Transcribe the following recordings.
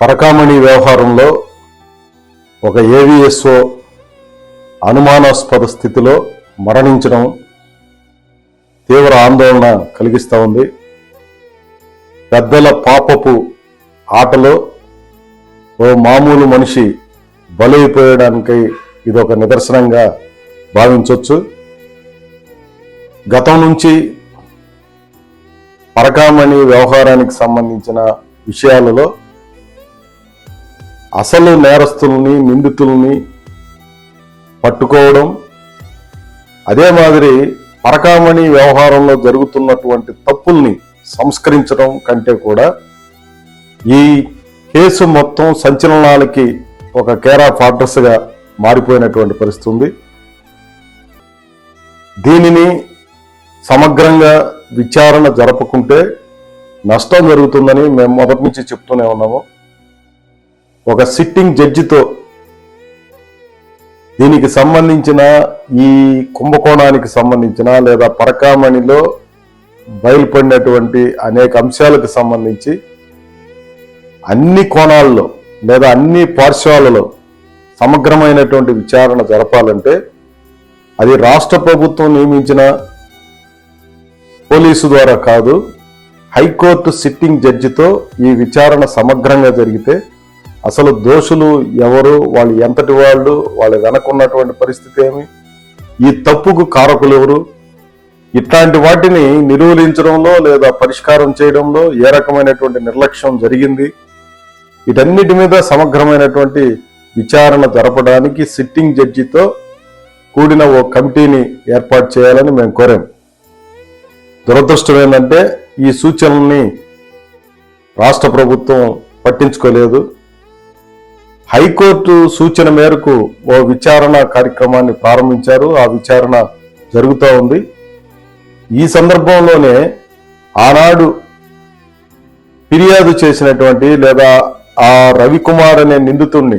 పరకామణి వ్యవహారంలో ఒక ఏవిఎస్ఓ అనుమానాస్పద స్థితిలో మరణించడం తీవ్ర ఆందోళన కలిగిస్తూ ఉంది. పెద్దల పాపపు ఆటలో ఓ మామూలు మనిషి బలైపోయడానికి ఇది ఒక నిదర్శనంగా భావించవచ్చు గతం నుంచి పరకామణి వ్యవహారానికి సంబంధించిన విషయాలలో అసలు నేరస్తుల్ని నిందితుల్ని పట్టుకోవడం అదే మాదిరి పరకామణి వ్యవహారంలో జరుగుతున్నటువంటి తప్పుల్ని సంస్కరించడం కంటే కూడా ఈ కేసు మొత్తం సంచలనాలకి ఒక కేర్ ఆఫ్ అడ్రస్గా మారిపోయినటువంటి పరిస్థితి ఉంది. దీనిని సమగ్రంగా విచారణ జరపకుంటే నష్టం జరుగుతుందని మేము మొదటి నుంచి చెప్తూనే ఉన్నాము. ఒక సిట్టింగ్ జడ్జితో దీనికి సంబంధించిన ఈ కుంభకోణానికి సంబంధించిన లేదా పరకామణిలో బయలుపడినటువంటి అనేక అంశాలకు సంబంధించి అన్ని కోణాల్లో లేదా అన్ని పార్శ్వాలలో సమగ్రమైనటువంటి విచారణ జరపాలంటే అది రాష్ట్ర ప్రభుత్వం నియమించిన పోలీసు ద్వారా కాదు హైకోర్టు సిట్టింగ్ జడ్జితో ఈ విచారణ సమగ్రంగా జరిగితే అసలు దోషులు ఎవరు వాళ్ళు ఎంతటి వాళ్ళు వాళ్ళ వెనకున్నటువంటి పరిస్థితి ఏమి? ఈ తప్పుకు కారకులు ఎవరు? ఇట్లాంటి వాటిని నిరూలించడంలో లేదా పరిష్కారం చేయడంలో ఏ రకమైనటువంటి నిర్లక్ష్యం జరిగింది? వీటన్నిటి మీద సమగ్రమైనటువంటి విచారణ జరపడానికి సిట్టింగ్ జడ్జితో కూడిన ఓ కమిటీని ఏర్పాటు చేయాలని మేము కోరాం. దురదృష్టం ఏంటంటే ఈ సూచనల్ని రాష్ట్ర ప్రభుత్వం పట్టించుకోలేదు. హైకోర్టు సూచన మేరకు ఓ విచారణ కార్యక్రమాన్ని ప్రారంభించారు. ఆ విచారణ జరుగుతూ ఉంది. ఈ సందర్భంలోనే ఆనాడు ఫిర్యాదు చేసినటువంటి లేదా ఆ రవికుమార్ అనే నిందితుడిని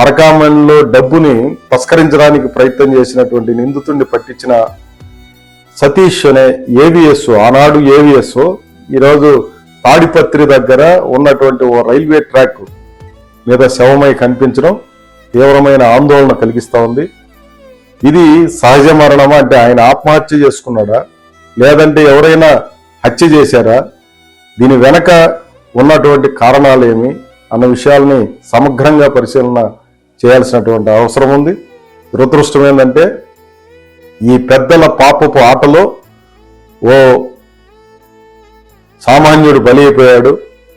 పరకామణిలో డబ్బుని తస్కరించడానికి ప్రయత్నం చేసినటువంటి నిందితుడిని పట్టించిన సతీష్ అనే ఏవిఎస్ ఆనాడు ఏవిఎస్ ఈరోజు తాడిపత్రి దగ్గర ఉన్నటువంటి ఓ రైల్వే ట్రాక్ మీద శవమై కనిపించడం తీవ్రమైన ఆందోళన కలిగిస్తూ ఉంది. ఇది సహజ మరణమా? అంటే ఆయన ఆత్మహత్య చేసుకున్నాడా? లేదంటే ఎవరైనా హత్య చేశారా? దీని వెనక ఉన్నటువంటి కారణాలు ఏమి? అన్న విషయాల్ని సమగ్రంగా పరిశీలన చేయాల్సినటువంటి అవసరం ఉంది. దురదృష్టం ఏంటంటే ఈ పెద్దల పాపపు ఆటలో ఓ సామాన్యుడు బలి అయిపోయాడు.